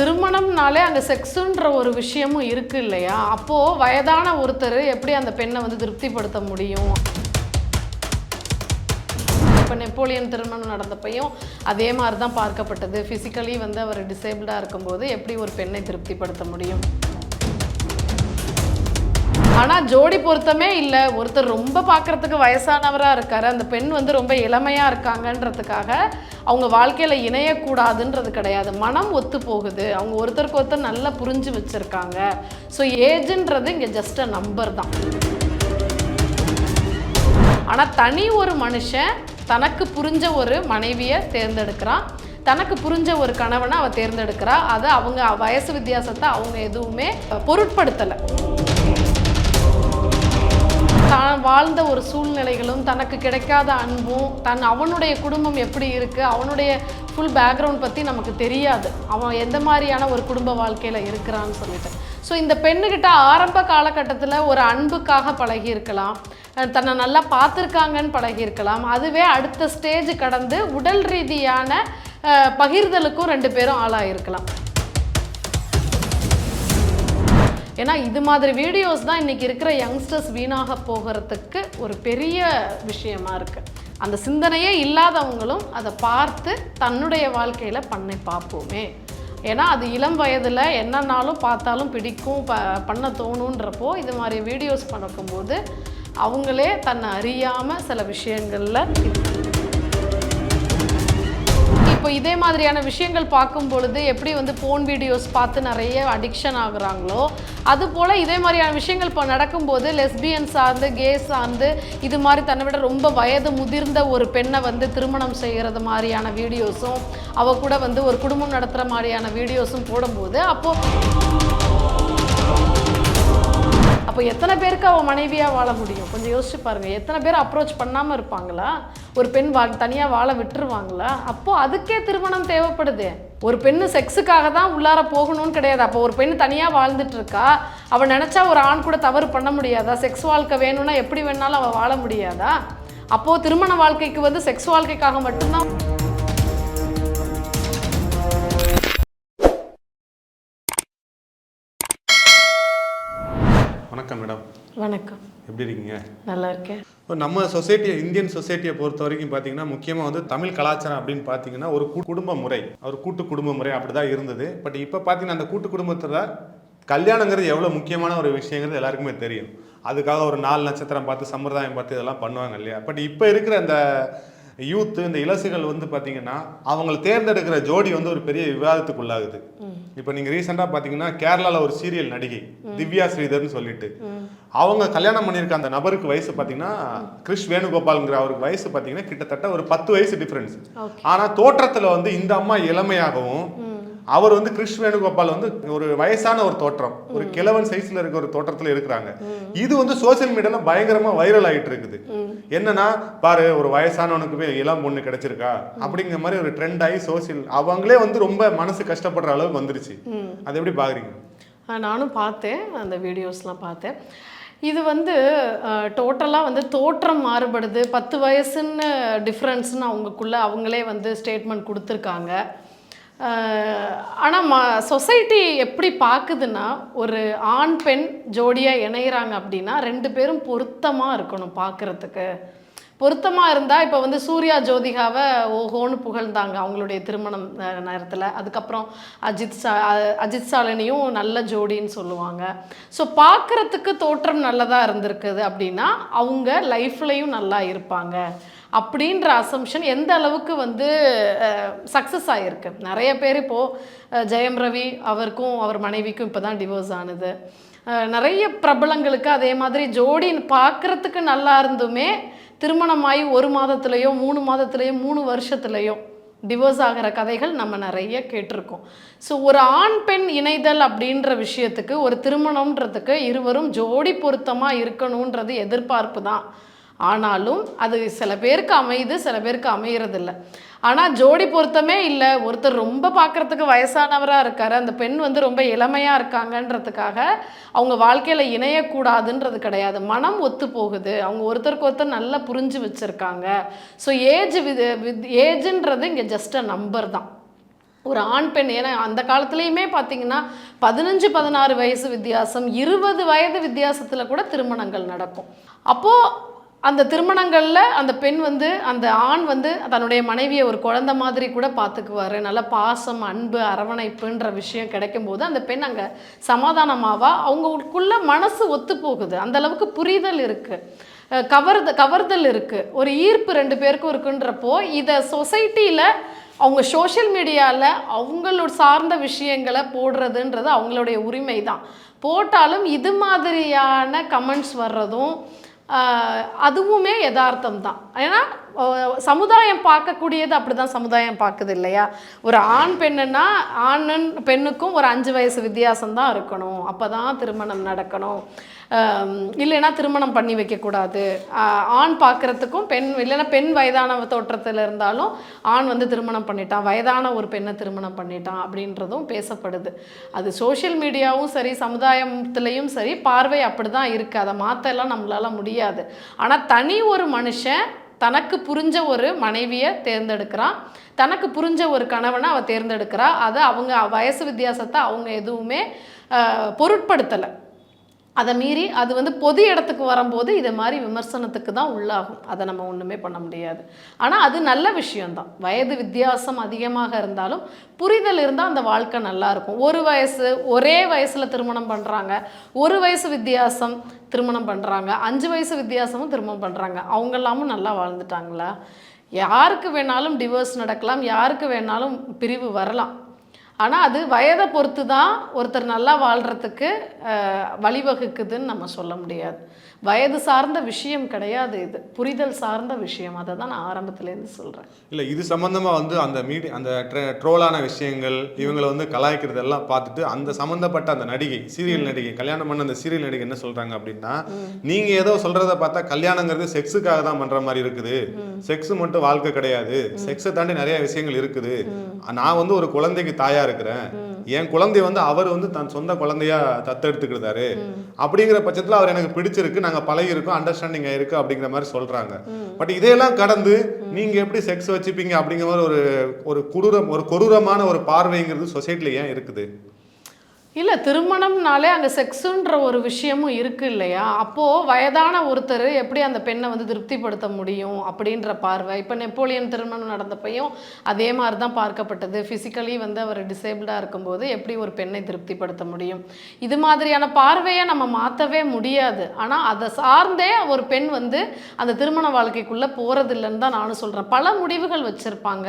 திருமணம்னாலே அங்கே செக்ஸுன்ற ஒரு விஷயமும் இருக்கு இல்லையா? அப்போது வயதான ஒருத்தர் எப்படி அந்த பெண்ணை வந்து திருப்திப்படுத்த முடியும்? இப்போ நெப்போலியன் திருமணம் நடந்தப்பையும் அதே மாதிரி தான் பார்க்கப்பட்டது. ஃபிசிக்கலி வந்து அவர் டிசேபிளாக இருக்கும்போது எப்படி ஒரு பெண்ணை திருப்திப்படுத்த முடியும்? ஆனால் ஜோடி பொருத்தமே இல்லை. ஒருத்தர் ரொம்ப பார்க்குறதுக்கு வயசானவராக இருக்காரு. அந்த பெண் வந்து ரொம்ப இளமையாக இருக்காங்கன்றதுக்காக அவங்க வாழ்க்கையில் இணையக்கூடாதுன்றது கிடையாது. மனம் ஒத்து போகுது. அவங்க ஒருத்தருக்கு ஒருத்தர் நல்லா புரிஞ்சு வச்சுருக்காங்க. ஸோ ஏஜுன்றது இங்கே ஜஸ்ட் அ நம்பர் தான். ஆனால் தனி ஒரு மனுஷன் தனக்கு புரிஞ்ச ஒரு மனைவியை தேர்ந்தெடுக்கிறான். தனக்கு புரிஞ்ச ஒரு கணவனை அவள் தேர்ந்தெடுக்கிறா. அதை அவங்க வயசு வித்தியாசத்தை அவங்க எதுவுமே பொருட்படுத்தலை. தான் வாழ்ந்த ஒரு சூழ்நிலைகளும் தனக்கு கிடைக்காத அன்பும் தன் அவனுடைய குடும்பம் எப்படி இருக்குது அவனுடைய ஃபுல் பேக்ரவுண்ட் பற்றி நமக்கு தெரியாது. அவன் எந்த மாதிரியான ஒரு குடும்ப வாழ்க்கையில் இருக்கிறான்னு சொல்லிட்டு. ஸோ இந்த பெண்ணுக்கிட்ட ஆரம்ப காலகட்டத்தில் ஒரு அன்புக்காக பழகியிருக்கலாம். தன்னை நல்லா பார்த்துருக்காங்கன்னு பழகியிருக்கலாம். அதுவே அடுத்த ஸ்டேஜ் கடந்து உடல் ரீதியான பகிர்தலுக்கும் ரெண்டு பேரும் ஆளாயிருக்கலாம். ஏன்னா இது மாதிரி வீடியோஸ் தான் இன்றைக்கி இருக்கிற யங்ஸ்டர்ஸ் வீணாக போகிறதுக்கு ஒரு பெரிய விஷயமா இருக்குது அந்த சிந்தனையே இல்லாதவங்களும் அதை பார்த்து தன்னுடைய வாழ்க்கையில் பண்ணி பார்ப்போமே. ஏன்னா அது இளம் வயதில் என்னன்னாலும் பார்த்தாலும் பிடிக்கும் ப பண்ண தோணுன்றப்போ இது மாதிரி வீடியோஸ் பார்க்கும்போது அவங்களே தன்னை அறியாமல் சில விஷயங்களில் இப்போ இதே மாதிரியான விஷயங்கள் பார்க்கும் பொழுது எப்படி வந்து ஃபோன் வீடியோஸ் பார்த்து நிறைய அடிக்ஷன் ஆகுறாங்களோ அது போல் இதே மாதிரியான விஷயங்கள் இப்போ நடக்கும்போது லெஸ்பியன் சார்ந்து கே சார்ந்து இது மாதிரி தன்னை விட ரொம்ப வயது முதிர்ந்த ஒரு பெண்ணை வந்து திருமணம் செய்கிறது மாதிரியான வீடியோஸும் அவ கூட வந்து ஒரு குடும்பம் நடத்துகிற மாதிரியான வீடியோஸும் போடும்போது அப்போது அப்போ எத்தனை பேருக்கு அவள் மனைவியாக வாழ முடியும்? கொஞ்சம் யோசிச்சு பாருங்கள் எத்தனை பேர் அப்ரோச் பண்ணாமல் இருப்பாங்களா? ஒரு பெண் வா தனியாக வாழ விட்டுருவாங்களா? அப்போது அதுக்கே திருமணம் தேவைப்படுது. ஒரு பெண்ணு செக்ஸுக்காக தான் உள்ளார போகணும்னு கிடையாது. அப்போ ஒரு பெண் தனியாக வாழ்ந்துட்டு இருக்கா அவள் நினச்சா ஒரு ஆண் கூட தவறு பண்ண முடியாதா? செக்ஸ் வாழ்க்கை வேணும்னா எப்படி வேணாலும் அவள் வாழ முடியாதா? அப்போது திருமண வாழ்க்கைக்கு வந்து செக்ஸ் வாழ்க்கைக்காக மட்டும்தான் வணக்கம் மேடம். வணக்கம். எப்படி இருக்கீங்க? நல்லா இருக்கேன். இப்போ நம்ம சொசைட்டியை இந்தியன் சொசைட்டியை பொறுத்த வரைக்கும் பார்த்தீங்கன்னா முக்கியமாக வந்து தமிழ் கலாச்சாரம் அப்படின்னு பார்த்தீங்கன்னா ஒரு குடும்ப முறை. ஒரு கூட்டு குடும்ப முறை அப்படி தான் இருந்தது. பட் இப்போ பார்த்தீங்கன்னா அந்த கூட்டு குடும்பத்தில் கல்யாணங்கிறது எவ்வளோ முக்கியமான ஒரு விஷயங்கிறது எல்லாருக்குமே தெரியும். அதுக்காக ஒரு நாலு நட்சத்திரம் பார்த்து சம்பிரதாயம் பார்த்து இதெல்லாம் பண்ணுவாங்க இல்லையா? பட் இப்போ இருக்கிற அந்த யூத்து இந்த இளசுகள் வந்து பார்த்தீங்கன்னா அவங்களை தேர்ந்தெடுக்கிற ஜோடி வந்து ஒரு பெரிய விவாதத்துக்குள்ளாகுது. இப்போ நீங்கள் ரீசெண்டாக பார்த்தீங்கன்னா கேரளாவில் ஒரு சீரியல் நடிகை திவ்யா ஸ்ரீதர்னு சொல்லிட்டு. அவங்க கல்யாணம் பண்ணியிருக்க அந்த நபருக்கு வயசு பார்த்தீங்கன்னா கிறிஷ் வேணுகோபால்ங்கிற அவருக்கு வயசு பார்த்தீங்கன்னா கிட்டத்தட்ட ஒரு பத்து வயசு டிஃப்ரென்ஸ் ஆனால் தோற்றத்தில் வந்து இந்த அம்மா இளமையாகவும் அவர் வந்து கிறிஷ் வேணுகோபால் வந்து ஒரு வயசான ஒரு தோற்றம். ஒரு கிழவன் சைஸ்ல இருக்க ஒரு தோற்றத்துல இருக்கிறாங்க. இது வந்து சோஷியல் மீடியால பயங்கரமா வைரல் ஆயிட்டு இருக்குது என்னன்னா பாரு ஒரு வயசானவனுக்கு போய் இளம் பொண்ணு கிடைச்சிருக்கா? அப்படிங்கிற மாதிரி ஒரு ட்ரெண்ட் ஆகி சோஷியல் அவங்களே வந்து ரொம்ப மனசு கஷ்டப்படுற அளவுக்கு வந்துருச்சு. அது எப்படி பாக்குறீங்க? நானும் பார்த்தேன் அந்த வீடியோஸ்லாம் பார்த்தேன். இது வந்து டோட்டலாக வந்து தோற்றம் மாறுபடுது. பத்து வயசுன்னு டிஃப்ரென்ஸ்னு அவங்களுக்குள்ள அவங்களே வந்து ஸ்டேட்மெண்ட் கொடுத்துருக்காங்க. ஆனால் ம சொசைட்டி எப்படி பார்க்குதுன்னா ஒரு ஆண் பெண் ஜோடியாக இணையிறாங்க அப்படின்னா ரெண்டு பேரும் பொருத்தமாக இருக்கணும் பார்க்குறதுக்கு பொருத்தமாக இருந்தால் இப்போ வந்து சூர்யா ஜோதிகாவை ஓஹோன்னு புகழ்ந்தாங்க அவங்களுடைய திருமணம் நேரத்தில். அதுக்கப்புறம் அஜித் சா அஜித் சாலினியும் நல்ல ஜோடின்னு சொல்லுவாங்க. ஸோ பார்க்குறதுக்கு தோற்றம் நல்லதாக இருந்திருக்குது அப்படின்னா அவங்க லைஃப்லையும் நல்லா இருப்பாங்க. அப்படின்ற அசம்ஷன் எந்த அளவுக்கு வந்து சக்ஸஸ் ஆகிருக்கு நிறைய பேர் இப்போது ஜெயம் ரவி அவருக்கும் அவர் மனைவிக்கும் இப்போ தான் டிவோர்ஸ் ஆனது நிறைய பிரபலங்களுக்கு அதே மாதிரி ஜோடி பார்க்குறதுக்கு நல்லா இருந்துமே திருமணமாகி ஒரு மாதத்துலேயோ மூணு மாதத்துலேயோ மூணு வருஷத்துலேயோ டிவோர்ஸ் ஆகிற கதைகள் நம்ம நிறைய கேட்டிருக்கோம். ஸோ ஒரு ஆண் பெண் இணைதல் அப்படின்ற விஷயத்துக்கு ஒரு திருமணம்ன்றதுக்கு இருவரும் ஜோடி பொருத்தமாக இருக்கணுன்றது எதிர்பார்ப்பு தான். ஆனாலும் அது சில பேருக்கு அமையுது சில பேருக்கு அமையறதில்ல. ஆனால் ஜோடி பொருத்தமே இல்லை. ஒருத்தர் ரொம்ப பார்க்குறதுக்கு வயசானவராக இருக்கார். அந்த பெண் வந்து ரொம்ப இளமையாக இருக்காங்கன்றதுக்காக அவங்க வாழ்க்கையில் இணையக்கூடாதுன்றது கிடையாது. மனம் ஒத்து போகுது. அவங்க ஒருத்தருக்கு ஒருத்தர் நல்லா புரிஞ்சு வச்சுருக்காங்க. ஸோ ஏஜ் வித் வித் ஏஜுன்றது இங்கே ஜஸ்ட் அ நம்பர் தான். ஒரு ஆண் பெண் ஏன்னா அந்த காலத்துலேயுமே பார்த்தீங்கன்னா பதினஞ்சு பதினாறு வயசு வித்தியாசம் இருபது வயது வித்தியாசத்தில் கூட திருமணங்கள் நடக்கும். அப்போது அந்த திருமணங்களில் அந்த பெண் வந்து அந்த ஆண் வந்து தன்னுடைய மனைவியை ஒரு குழந்தை மாதிரி கூட பார்த்துக்குவாரு நல்ல பாசம் அன்பு அரவணைப்புன்ற விஷயம் கிடைக்கும்போது அந்த பெண் அங்கே சமாதானமாவா? அவங்களுக்குள்ள மனசு ஒத்து போகுது அந்த அளவுக்கு புரிதல் இருக்குது கவர்த கவர்தல் இருக்குது ஒரு ஈர்ப்பு ரெண்டு பேருக்கும் இருக்குன்றப்போ இதை சொசைட்டியில் அவங்க சோஷியல் மீடியாவில் அவங்களோட சார்ந்த விஷயங்களை போடுறதுன்றது அவங்களுடைய உரிமை தான் போட்டாலும் இது மாதிரியான கமெண்ட்ஸ் வர்றதும் அதுவுமே யதார்த்தம் தான் ஏன்னா சமுதாயம் பார்க்கக்கூடியது அப்படி தான் சமுதாயம் பார்க்குது இல்லையா? ஒரு ஆண் பெண்ணுன்னா ஆண் பெண்ணுக்கும் ஒரு அஞ்சு வயசு வித்தியாசம் தான் இருக்கணும். அப்போ தான் திருமணம் நடக்கணும். இல்லைன்னா திருமணம் பண்ணி வைக்கக்கூடாது. ஆண் பார்க்குறதுக்கும் பெண் இல்லைன்னா பெண் வயதான தோற்றத்தில் இருந்தாலும் ஆண் வந்து திருமணம் பண்ணிட்டான். வயதான ஒரு பெண்ணை திருமணம் பண்ணிட்டான் அப்படின்றதும் பேசப்படுது. அது சோஷியல் மீடியாவும் சரி சமுதாயத்துலேயும் சரி பார்வை அப்படி தான் இருக்குது அதை மாற்றலாம் நம்மளால முடியாது. ஆனால் தனி ஒரு மனுஷன் தனக்கு புரிஞ்ச ஒரு மனைவியை தேர்ந்தெடுக்கிறான். தனக்கு புரிஞ்ச ஒரு கணவனை அவள் தேர்ந்தெடுக்கிறா. அதை அவங்க வயசு வித்தியாசத்தை அவங்க எதுவுமே பொருட்படுத்தலை. அதை மீறி அது வந்து பொது இடத்துக்கு வரும்போது இதை மாதிரி விமர்சனத்துக்கு தான் உள்ளாகும். அதை நம்ம ஒன்றுமே பண்ண முடியாது. ஆனால் அது நல்ல விஷயந்தான் வயது வித்தியாசம் அதிகமாக இருந்தாலும் புரிதல் இருந்தால் அந்த வாழ்க்கை நல்லா இருக்கும். ஒரு வயசு ஒரே வயசில் திருமணம் பண்ணுறாங்க ஒரு வயசு வித்தியாசம் திருமணம் பண்ணுறாங்க அஞ்சு வயசு வித்தியாசமும் திருமணம் பண்ணுறாங்க அவங்க எல்லாமும் நல்லா வாழ்ந்துட்டாங்களா? யாருக்கு வேணாலும் டிவோர்ஸ் நடக்கலாம். யாருக்கு வேணாலும் பிரிவு வரலாம். ஆனால் அது வயதை பொறுத்து தான் ஒருத்தர் நல்லா வாழ்கிறதுக்கு வழிவகுக்குதுன்னு நம்ம சொல்ல முடியாது. வயது சார்ந்த விஷயம் கிடையாது இது. புரிதல் சார்ந்த விஷயம். அதை தான் நான் ஆரம்பத்துலேருந்து சொல்கிறேன் இல்லை இது சம்மந்தமாக வந்து அந்த மீடி அந்த ட்ரோலான விஷயங்கள் இவங்களை வந்து கலாய்க்கிறது எல்லாம் பார்த்துட்டு அந்த சம்மந்தப்பட்ட அந்த நடிகை சீரியல் நடிகை கல்யாணம் பண்ண அந்த சீரியல் நடிகை என்ன சொல்கிறாங்க அப்படின்னா நீங்கள் ஏதோ சொல்கிறத பார்த்தா கல்யாணங்கிறது செக்ஸுக்காக தான் பண்ணுற மாதிரி இருக்குது. செக்ஸ் மட்டும் வாழ்க்கை கிடையாது. செக்ஸை தாண்டி நிறைய விஷயங்கள் இருக்குது. நான் வந்து ஒரு குழந்தைக்கு தாயா இருக்கிறேன். என் குழந்தை வந்து அவர் வந்து தன் சொந்த குழந்தையா தத்தெடுத்துக்கிட்டாரு அப்படிங்கிற பட்சத்தில் அவர் எனக்கு பிடிச்சிருக்கு நாங்கள் பழகிருக்கோம் அண்டர்ஸ்டாண்டிங் ஆயிருக்கு அப்படிங்கிற மாதிரி சொல்றாங்க. பட் இதையெல்லாம் கடந்து நீங்க எப்படி செக்ஸ் வச்சுப்பீங்க அப்படிங்கிற மாதிரி ஒரு ஒரு கொடூரம் ஒரு கொடூரமான ஒரு பார்வைங்கிறது சொசைட்டில ஏன் இருக்குது? இல்லை திருமணம்னாலே அங்கே செக்ஸுன்ற ஒரு விஷயமும் இருக்கு இல்லையா? அப்போது வயதான ஒருத்தர் எப்படி அந்த பெண்ணை வந்து திருப்திப்படுத்த முடியும் அப்படின்ற பார்வை? இப்போ நெப்போலியன் திருமணம் நடந்தப்பையும் அதே மாதிரி தான் பார்க்கப்பட்டது. ஃபிசிக்கலி வந்து அவர் டிசேபிளாக இருக்கும்போது எப்படி ஒரு பெண்ணை திருப்திப்படுத்த முடியும்? இது மாதிரியான பார்வையை நம்ம மாற்றவே முடியாது. ஆனால் அதை சார்ந்தே ஒரு பெண் வந்து அந்த திருமண வாழ்க்கைக்குள்ளே போகிறதில்லைன்னு தான் நானும் சொல்கிறேன் பல முடிவுகள் வச்சுருப்பாங்க.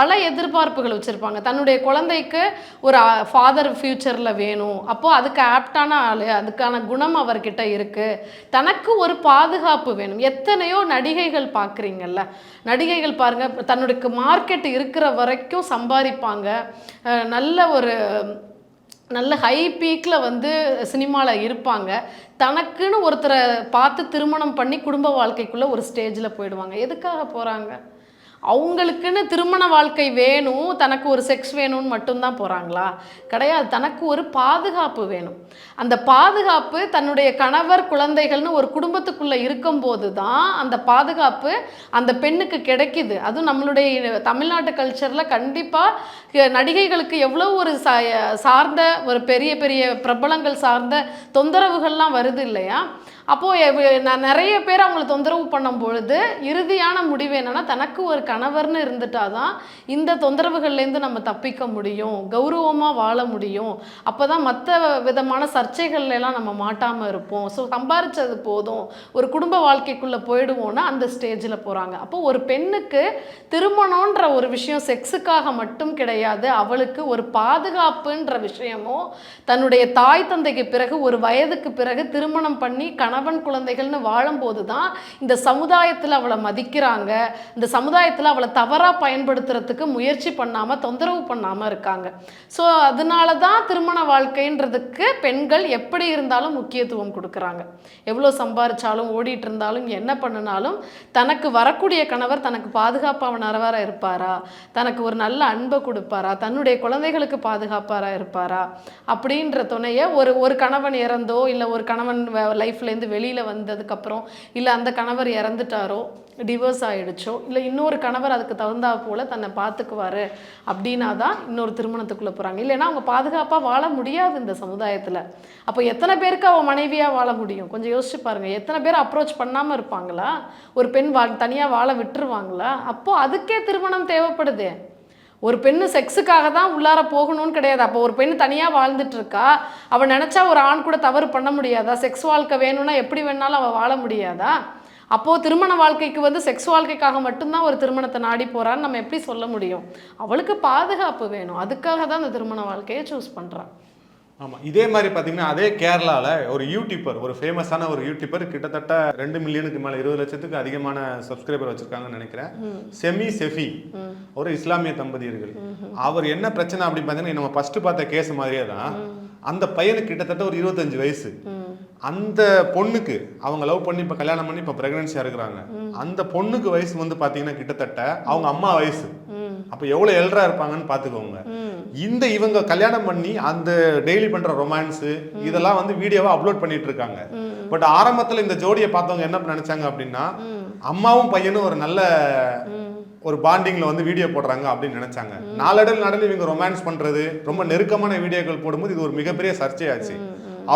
பல எதிர்பார்ப்புகள் வச்சுருப்பாங்க. தன்னுடைய குழந்தைக்கு ஒரு ஃபாதர் ஃப்யூச்சரில் வேணும். அப்போது அதுக்கு ஆப்டான ஆள் அதுக்கான குணம் அவர்கிட்ட இருக்குது தனக்கு ஒரு பாதுகாப்பு வேணும். எத்தனையோ நடிகைகள் பார்க்குறீங்கல்ல? நடிகைகள் பாருங்கள் தன்னுடைய மார்க்கெட் இருக்கிற வரைக்கும் சம்பாதிப்பாங்க. நல்ல ஒரு நல்ல ஹை பீக்கில் வந்து சினிமாவில் இருப்பாங்க. தனக்குன்னு ஒருத்தரை பார்த்து திருமணம் பண்ணி குடும்ப வாழ்க்கைக்குள்ளே ஒரு ஸ்டேஜில் போயிடுவாங்க. எதுக்காக போகிறாங்க அவங்களுக்குன்னு திருமண வாழ்க்கை வேணும் தனக்கு ஒரு செக்ஸ் வேணும்னு மட்டும்தான் போகிறாங்களா கிடையாது. தனக்கு ஒரு பாதுகாப்பு வேணும். அந்த பாதுகாப்பு தன்னுடைய கணவர் குழந்தைகள்னு ஒரு குடும்பத்துக்குள்ளே இருக்கும்போது தான் அந்த பாதுகாப்பு அந்த பெண்ணுக்கு கிடைக்கிது. அதுவும் நம்மளுடைய தமிழ்நாட்டு கல்ச்சரில் கண்டிப்பாக நடிகைகளுக்கு எவ்வளோ ஒரு சா சார்ந்த ஒரு பெரிய பெரிய பிரபலங்கள் சார்ந்த தொந்தரவுகள்லாம் வருது இல்லையா? அப்போது நான் நிறைய பேர் அவங்கள தொந்தரவு பண்ணும் பொழுது இறுதியான முடிவு என்னென்னா தனக்கு ஒரு கணவர்னு இருந்துட்டாதான் இந்த தொந்தரவுகள்லேருந்து நம்ம தப்பிக்க முடியும் கௌரவமாக வாழ முடியும். அப்போ தான் மற்ற விதமான சர்ச்சைகள்லாம் நம்ம மாட்டாமல் இருப்போம். ஸோ சம்பாரித்தது போதும். ஒரு குடும்ப வாழ்க்கைக்குள்ளே போயிடுவோன்னா அந்த ஸ்டேஜில் போகிறாங்க அப்போ ஒரு பெண்ணுக்கு திருமணன்ற ஒரு விஷயம் செக்ஸுக்காக மட்டும் கிடையாது. அவளுக்கு ஒரு பாதுகாப்புன்ற விஷயமும் தன்னுடைய தாய் தந்தைக்கு பிறகு ஒரு வயதுக்கு பிறகு திருமணம் பண்ணி கணவன் குழந்தைகள்னு வாழும்போது தான் இந்த சமுதாயத்தில் அவளை மதிக்கிறாங்க. இந்த சமுதாயத்தில் அவளை தவறாக பயன்படுத்துறதுக்கு முயற்சி பண்ணாமல் தொந்தரவு பண்ணாமல் இருக்காங்க. ஸோ அதனால தான் திருமண வாழ்க்கைன்றதுக்கு பெண்கள் எப்படி இருந்தாலும் முக்கியத்துவம் கொடுக்குறாங்க. எவ்வளோ சம்பாரிச்சாலும் ஓடிட்டு இருந்தாலும் என்ன பண்ணினாலும் தனக்கு வரக்கூடிய கணவர் தனக்கு பாதுகாப்பானவராக இருப்பாரா? தனக்கு ஒரு நல்ல அன்பை கொடுப்பாரா? தன்னுடைய குழந்தைகளுக்கு பாதுகாப்பாராக இருப்பாரா? அப்படின்ற துணையை ஒரு ஒரு கணவன் இறந்தோ இல்லை ஒரு கணவன் லைஃப்லேருந்து வெளியில் வந்ததுக்கப்புறம் இல்லை அந்த கணவர் இறந்துட்டாரோ டிவோர்ஸ் ஆகிடுச்சோ இல்லை இன்னொரு கணவர் அதுக்கு தகுந்தா போல் தன்னை பார்த்துக்குவாரு அப்படின்னா தான் இன்னொரு திருமணத்துக்குள்ளே போகிறாங்க இல்லைன்னா அவங்க பாதுகாப்பாக வாழ முடியாது இந்த சமுதாயத்தில். அப்போ எத்தனை பேருக்கு அவள் மனைவியாக வாழ முடியும்? கொஞ்சம் யோசிச்சு பாருங்கள் எத்தனை பேர் அப்ரோச் பண்ணாமல் இருப்பாங்களா? ஒரு பெண் வா தனியாக வாழ விட்டுருவாங்களா? அப்போது அதுக்கே திருமணம் தேவைப்படுதே. ஒரு பெண்ணு செக்ஸுக்காக தான் உள்ளார போகணும்னு கிடையாது. அப்போ ஒரு பெண் தனியாக வாழ்ந்துட்டுருக்கா. அவள் நினச்சா ஒரு ஆண் கூட தவறு பண்ண முடியாதா? செக்ஸ் வாழ்க்கை வேணும்னா எப்படி வேணாலும் அவள் வாழ முடியாதா? அப்போது திருமண வாழ்க்கைக்கு வந்து செக்ஸ் வாழ்க்கைக்காக மட்டும்தான் ஒரு திருமணத்தை நாடி போகிறான்னு நம்ம எப்படி சொல்ல முடியும்? அவளுக்கு பாதுகாப்பு வேணும். அதுக்காக தான் அந்த திருமண வாழ்க்கையை சூஸ் பண்ணுறான் ஆமாம் இதே மாதிரி பார்த்தீங்கன்னா அதே கேரளாவில் ஒரு யூடியூபர் ஒரு ஃபேமஸான ஒரு யூடியூபர் கிட்டத்தட்ட ரெண்டு மில்லியனுக்கு மேலே இருபது லட்சத்துக்கு அதிகமான சப்ஸ்கிரைபர் வச்சிருக்காங்கன்னு நினைக்கிறேன். செமி செஃபி ஒரு இஸ்லாமிய தம்பதியர்கள். அவர் என்ன பிரச்சனை அப்படின்னு பார்த்தீங்கன்னா நம்ம ஃபர்ஸ்ட் பார்த்த கேஸ் மாதிரியே தான். அந்த பையனுக்கு கிட்டத்தட்ட ஒரு இருபத்தஞ்சு வயசு. அந்த பொண்ணுக்கு அவங்க லவ் பண்ணி இப்போ கல்யாணம் பண்ணி இப்போ ப்ரெக்னன்சியாக இருக்கிறாங்க. அந்த பொண்ணுக்கு வயசு வந்து பார்த்தீங்கன்னா கிட்டத்தட்ட அவங்க அம்மா வயசு. அப்போ எவ்வளோ எல்ரா இருப்பாங்கன்னு பார்த்துக்கோங்க இந்த இவங்க கல்யாணம் பண்ணி அந்த டெய்லி பண்ற ரொமான்ஸ் இதெல்லாம் வந்து வீடியோவா அப்லோட் பண்ணிட்டு இருக்காங்க. பட் ஆரம்பத்துல இந்த ஜோடியை பார்த்தவங்க என்ன நினைச்சாங்க அப்படின்னா அம்மாவும் பையனும் ஒரு நல்ல ஒரு பாண்டிங்ல வந்து வீடியோ போடுறாங்க அப்படின்னு நினைச்சாங்க. நாளடைவில் நாளில் இவங்க ரொமான்ஸ் பண்றது ரொம்ப நெருக்கமான வீடியோக்கள் போடும்போது இது ஒரு மிகப்பெரிய சர்ச்சையாச்சு.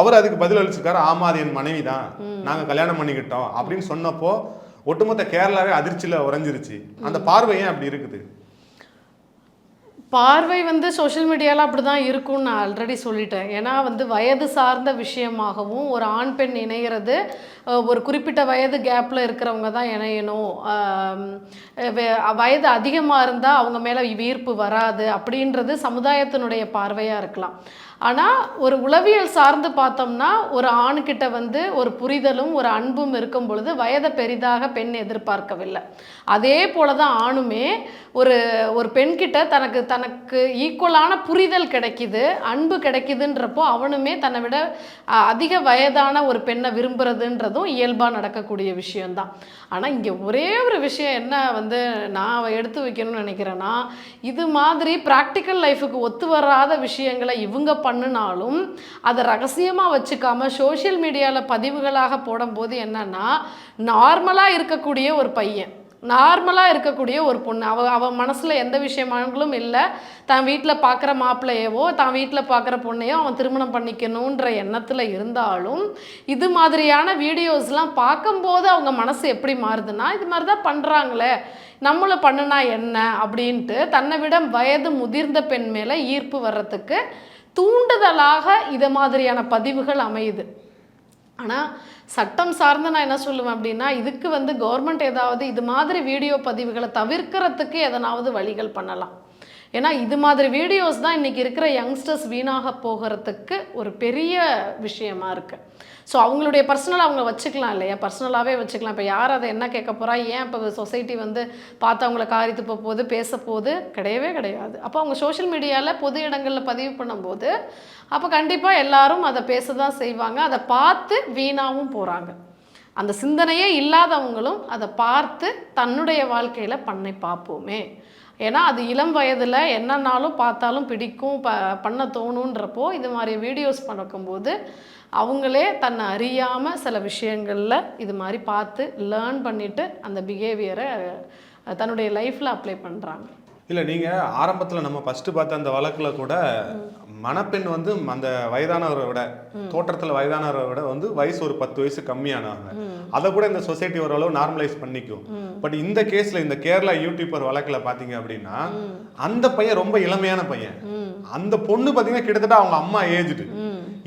அவர் அதுக்கு பதில் அளிச்சிருக்காரு ஆமா அது என் மனைவி தான் நாங்க கல்யாணம் பண்ணிக்கிட்டோம். அப்படின்னு சொன்னப்போ ஒட்டுமொத்த கேரளாவே அதிர்ச்சியில உறைஞ்சிருச்சு. அந்த பார்வை ஏன் அப்படி இருக்குது? பார்வை வந்து சோஷியல் மீடியாவில் அப்படி தான் இருக்கும்னு நான் ஆல்ரெடி சொல்லிட்டேன். ஏன்னா வந்து வயது சார்ந்த விஷயமாகவும் ஒரு ஆண் பெண் இணைகிறது ஒரு குறிப்பிட்ட வயது கேப்பில் இருக்கிறவங்க தான் இணையணும். வயது அதிகமாக இருந்தால் அவங்க மேலே ஈர்ப்பு வராது அப்படின்றது சமுதாயத்தினுடைய பார்வையாக இருக்கலாம். ஆனால் ஒரு உளவியல் சார்ந்து பார்த்தோம்னா ஒரு ஆணுக்கிட்ட வந்து ஒரு புரிதலும் ஒரு அன்பும் இருக்கும் பொழுது வயதை பெரிதாக பெண் எதிர்பார்க்கவில்லை. அதே போல தான் ஆணுமே ஒரு ஒரு பெண்கிட்ட தனக்கு தனக்கு ஈக்குவலான புரிதல் கிடைக்குது அன்பு கிடைக்குதுன்றப்போ அவனுமே தன்னை விட அதிக வயதான ஒரு பெண்ணை விரும்புறதுன்றதும் இயல்பாக நடக்கக்கூடிய விஷயம்தான். ஆனால் இங்கே ஒரே ஒரு விஷயம் என்ன வந்து நான் எடுத்து வைக்கணும்னு நினைக்கிறேன்னா இது மாதிரி ப்ராக்டிக்கல் லைஃபுக்கு ஒத்து வராத விஷயங்களை இவங்க பண்ணினாலும் அதை ரகசியமாக வச்சுக்காம சோஷியல் மீடியாவில் பதிவுகளாக போடும்போது என்னன்னா நார்மலாக இருக்கக்கூடிய ஒரு பையன் நார்மலாக இருக்கக்கூடிய ஒரு பொண்ணு. அவ அவ மனசில் எந்த விஷயமானங்களும் இல்லை. தான் வீட்டில் பார்க்குற மாப்பிள்ளையவோ தான் வீட்டில் பார்க்குற பொண்ணையோ அவன் திருமணம் பண்ணிக்கணுன்ற எண்ணத்தில் இருந்தாலும் இது மாதிரியான வீடியோஸ்லாம் பார்க்கும்போது அவங்க மனசு எப்படி மாறுதுன்னா இது மாதிரி தான் பண்ணுறாங்களே நம்மளும் பண்ணுனா என்ன? அப்படின்ட்டு தன்னை விட வயது முதிர்ந்த பெண் மேலே ஈர்ப்பு வர்றதுக்கு தூண்டுதலாக இதை மாதிரியான பதிவுகள் அமையுது. ஆனால் சட்டம் சார்ந்து நான் என்ன சொல்லுவேன் அப்படின்னா இதுக்கு வந்து கவர்மெண்ட் ஏதாவது இது மாதிரி வீடியோ பதிவுகளை தவிர்க்கிறதுக்கு எதனாவது வழிகள் பண்ணலாம். ஏன்னா இது மாதிரி வீடியோஸ் தான் இன்றைக்கி இருக்கிற யங்ஸ்டர்ஸ் வீணாக போகிறதுக்கு ஒரு பெரிய விஷயமா இருக்குது ஸோ அவங்களுடைய பர்சனலாக அவங்க வச்சுக்கலாம் இல்லையா? பர்சனலாகவே வச்சுக்கலாம். இப்போ யார் அதை என்ன கேட்க போகிறா ஏன் இப்போ சொசைட்டி வந்து பார்த்து அவங்கள காரித்து போகுது பேச போகுது? கிடையவே கிடையாது. அப்போ அவங்க சோஷியல் மீடியாவில் பொது இடங்களில் பதிவு பண்ணும்போது அப்போ கண்டிப்பாக எல்லாரும் அதை பேச தான் செய்வாங்க. அதை பார்த்து வீணாகவும் போகிறாங்க அந்த சிந்தனையே இல்லாதவங்களும் அதை பார்த்து தன்னுடைய வாழ்க்கையில் பண்ணை பார்ப்போமே. ஏன்னா அது இளம் வயதில் என்னன்னாலும் பார்த்தாலும் பிடிக்கும் ப பண்ண தோணுன்றப்போ இது மாதிரி வீடியோஸ் பார்க்கும்போது அவங்களே தன்னை அறியாமல் சில விஷயங்களில் இது மாதிரி பார்த்து லேர்ன் பண்ணிவிட்டு அந்த பிஹேவியரை தன்னுடைய லைஃப்பில் அப்ளை பண்ணுறாங்க இல்ல நீங்க ஆரம்பத்துல நம்ம ஃபர்ஸ்ட் பார்த்த அந்த வழக்குல கூட மணப்பெண் வந்து அந்த வயதானவரை விட தோற்றத்துல வயதானவரை விட வந்து வயசு ஒரு பத்து வயசு கம்மியானவங்க. அதை கூட இந்த சொசைட்டி ஓரளவு நார்மலைஸ் பண்ணிக்கும். பட் இந்த கேஸ்ல இந்த கேரளா யூடியூபர் வழக்குல பாத்தீங்க அப்படின்னா அந்த பையன் ரொம்ப இளமையான பையன். அந்த பொண்ணு பாத்தீங்கன்னா கிட்டத்தட்ட அவங்க அம்மா ஏஜ்டு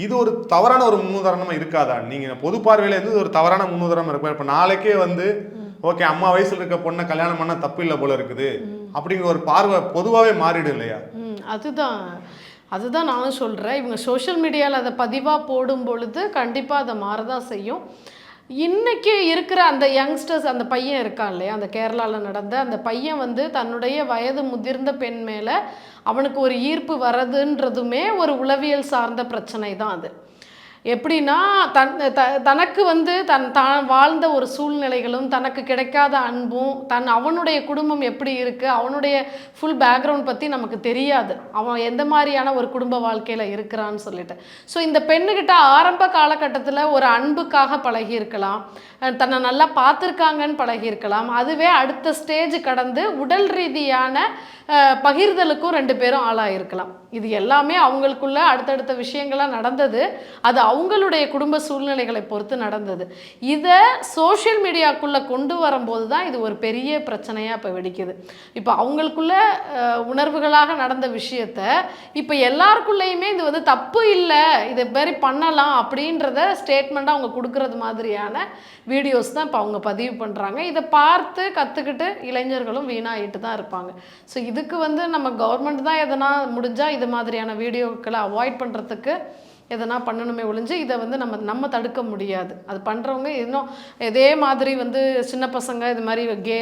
இது ஒரு தவறான ஒரு முன்னுதாரணமாக இருக்காதா? நீங்கள் பொது பார்வையில் இருந்து ஒரு தவறான முன்னுதாரணம் இருக்கும் இப்போ நாளைக்கே வந்து ஓகே அம்மா வயசுல இருக்க பொண்ணை கல்யாணம் பண்ணால் தப்பு இல்லை போல இருக்குது. அப்படிங்கிற ஒரு பார்வை பொதுவாகவே மாறிடும் இல்லையா? அதுதான். அதுதான் நானும் சொல்கிறேன் இவங்க சோஷியல் மீடியாவில் அதை பதிவாக போடும் பொழுது கண்டிப்பாக அதை மாறதான் செய்யும். இன்றைக்கி இருக்கிற அந்த யங்ஸ்டர்ஸ் அந்த பையன் இருக்கான் இல்லையா? அந்த கேரளாவில் நடந்த அந்த பையன் வந்து தன்னுடைய வயது முதிர்ந்த பெண் மேலே அவனுக்கு ஒரு ஈர்ப்பு வர்றதுன்றதுமே ஒரு உளவியல் சார்ந்த பிரச்சனை தான் அது. எப்படின்னா தன் த தனக்கு வந்து தன் தான் வாழ்ந்த ஒரு சூழ்நிலைகளும் தனக்கு கிடைக்காத அன்பும் தன் அவனுடைய குடும்பம் எப்படி இருக்குது அவனுடைய ஃபுல் பேக்ரவுண்ட் பற்றி நமக்கு தெரியாது. அவன் எந்த மாதிரியான ஒரு குடும்ப வாழ்க்கையில் இருக்கிறான்னு சொல்லிட்டு. ஸோ இந்த பெண்ணுக்கிட்ட ஆரம்ப காலகட்டத்தில் ஒரு அன்புக்காக பழகியிருக்கலாம். தன்னை நல்லா பார்த்துருக்காங்கன்னு பழகியிருக்கலாம். அதுவே அடுத்த ஸ்டேஜ் கடந்து உடல் ரீதியான பகிர்தலுக்கும் ரெண்டு பேரும் ஆளாயிருக்கலாம். இது எல்லாமே அவங்களுக்குள்ள அடுத்தடுத்த விஷயங்களாக நடந்தது. அது அவங்களுடைய குடும்ப சூழ்நிலைகளை பொறுத்து நடந்தது. இதை சோஷியல் மீடியாக்குள்ளே கொண்டு வரும்போது தான் இது ஒரு பெரிய பிரச்சனையாக இப்போ வெடிக்குது. இப்போ அவங்களுக்குள்ள உணர்வுகளாக நடந்த விஷயத்த இப்போ எல்லாருக்குள்ளேயுமே இது வந்து தப்பு இல்லை இதை மாதிரி பண்ணலாம் அப்படின்றத ஸ்டேட்மெண்ட்டாக அவங்க கொடுக்கறது மாதிரியான வீடியோஸ் தான் இப்போ அவங்க பதிவு பண்ணுறாங்க இதை பார்த்து கற்றுக்கிட்டு இளைஞர்களும் வீணாகிட்டு தான் இருப்பாங்க. ஸோ இதுக்கு வந்து நம்ம கவர்மெண்ட் தான் எதனா முடிஞ்சால் இது மாதிரியான வீடியோக்களை அவாய்ட் பண்ணுறதுக்கு எதனா பண்ணணுமே ஒழிஞ்சு இதை வந்து நம்ம நம்ம தடுக்க முடியாது. அது பண்ணுறவங்க இன்னும் இதே மாதிரி வந்து சின்ன பசங்க இது மாதிரி கே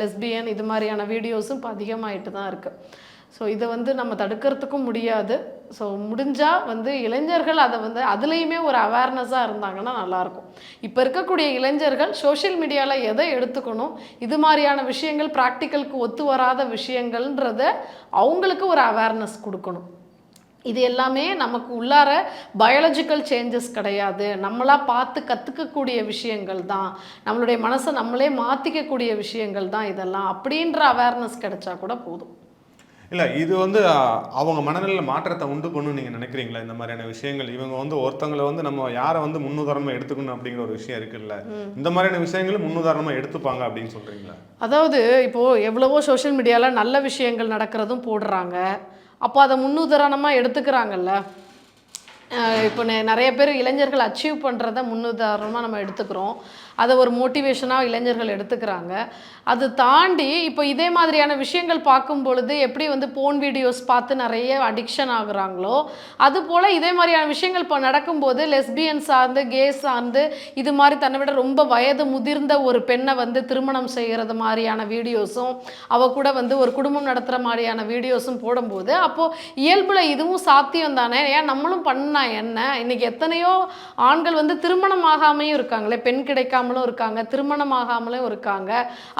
லெஸ்பியன் இது மாதிரியான வீடியோஸும் இப்போ அதிகமாகிட்டு தான் இருக்குது ஸோ இதை வந்து நம்ம தடுக்கிறதுக்கும் முடியாது. ஸோ முடிஞ்சால் வந்து இளைஞர்கள் அதை வந்து அதுலேயுமே ஒரு அவேர்னஸாக இருந்தாங்கன்னா நல்லாயிருக்கும். இப்போ இருக்கக்கூடிய இளைஞர்கள் சோஷியல் மீடியாவில் எதை எடுத்துக்கணும்? இது மாதிரியான விஷயங்கள் ப்ராக்டிக்கலுக்கு ஒத்து வராத விஷயங்கள்ன்றத அவங்களுக்கு ஒரு அவேர்னஸ் கொடுக்கணும். இது எல்லாமே நமக்கு உள்ளார பயாலஜிக்கல் சேஞ்சஸ் கிடையாது. நம்மளாக பார்த்து கற்றுக்கக்கூடிய விஷயங்கள் தான். நம்மளுடைய மனசை நம்மளே மாற்றிக்கக்கூடிய விஷயங்கள் தான் இதெல்லாம். அப்படின்ற அவேர்னஸ் கிடைச்சா கூட போதும். இல்ல இது வந்து அவங்க மனநிலையில மாற்றத்தை உண்டு பண்ணும் நீங்க நினைக்கிறீங்களா? இந்த மாதிரியான விஷயங்கள். இவங்க வந்து ஒருத்தங்களை வந்து நம்ம யாரை வந்து முன்னுதாரணமா எடுத்துக்கணும் அப்படிங்கிற ஒரு விஷயம் இருக்குல்ல. இந்த மாதிரியான விஷயங்களும் முன்னுதாரணமா எடுத்துப்பாங்க அப்படின்னு சொல்றீங்களா? அதாவது இப்போது எவ்வளவோ சோஷியல் மீடியாவில் நல்ல விஷயங்கள் நடக்கிறதும் போடுறாங்க. அப்போ அதை முன்னுதாரணமாக எடுத்துக்கிறாங்கல்ல. இப்போ நிறைய பேர் இளைஞர்கள் அச்சீவ் பண்ணுறத முன்னுதாரணமாக நம்ம எடுத்துக்கிறோம். அதை ஒரு மோட்டிவேஷனாக இளைஞர்கள் எடுத்துக்கிறாங்க. அது தாண்டி இப்போ இதே மாதிரியான விஷயங்கள் பார்க்கும் பொழுது எப்படி வந்து போன் வீடியோஸ் பார்த்து நிறைய அடிக்ஷன் ஆகுறாங்களோ அது போல் இதே மாதிரியான விஷயங்கள் இப்போ நடக்கும்போது லெஸ்பியன் சார்ந்து கே சார்ந்து இது மாதிரி தன்னை விட ரொம்ப வயது முதிர்ந்த ஒரு பெண்ணை வந்து திருமணம் செய்கிறது மாதிரியான வீடியோஸும் அவ கூட வந்து ஒரு குடும்பம் நடத்துகிற மாதிரியான வீடியோஸும் போடும்போது அப்போது இயல்பில் இதுவும் சாத்தியம் தானே? ஏன் நம்மளும் பண்ணா என்ன? இன்னைக்கு எத்தனையோ ஆண்கள் வந்து திருமணம் ஆகாமையும் இருக்காங்களே பெண் கிடைக்காம கிடைக்காமலும் இருக்காங்க திருமணம் ஆகாமலும் இருக்காங்க.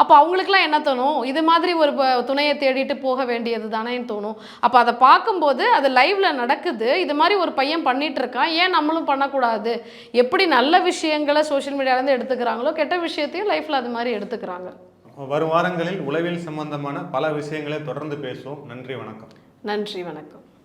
அப்போ அவங்களுக்குலாம் என்ன தோணும்? இது மாதிரி ஒரு துணையை தேடிட்டு போக வேண்டியது தானேன்னு தோணும். அப்போ அதை பார்க்கும்போது அது லைவ்ல நடக்குது. இது மாதிரி ஒரு பையன் பண்ணிட்டு இருக்கான் ஏன் நம்மளும் பண்ணக்கூடாது? எப்படி நல்ல விஷயங்களை சோஷியல் மீடியாலேருந்து எடுத்துக்கிறாங்களோ கெட்ட விஷயத்தையும் லைஃப்பில் அது மாதிரி எடுத்துக்கிறாங்க. வரும் வாரங்களில் உளவியல் சம்பந்தமான பல விஷயங்களை தொடர்ந்து பேசுவோம். நன்றி வணக்கம். நன்றி வணக்கம்.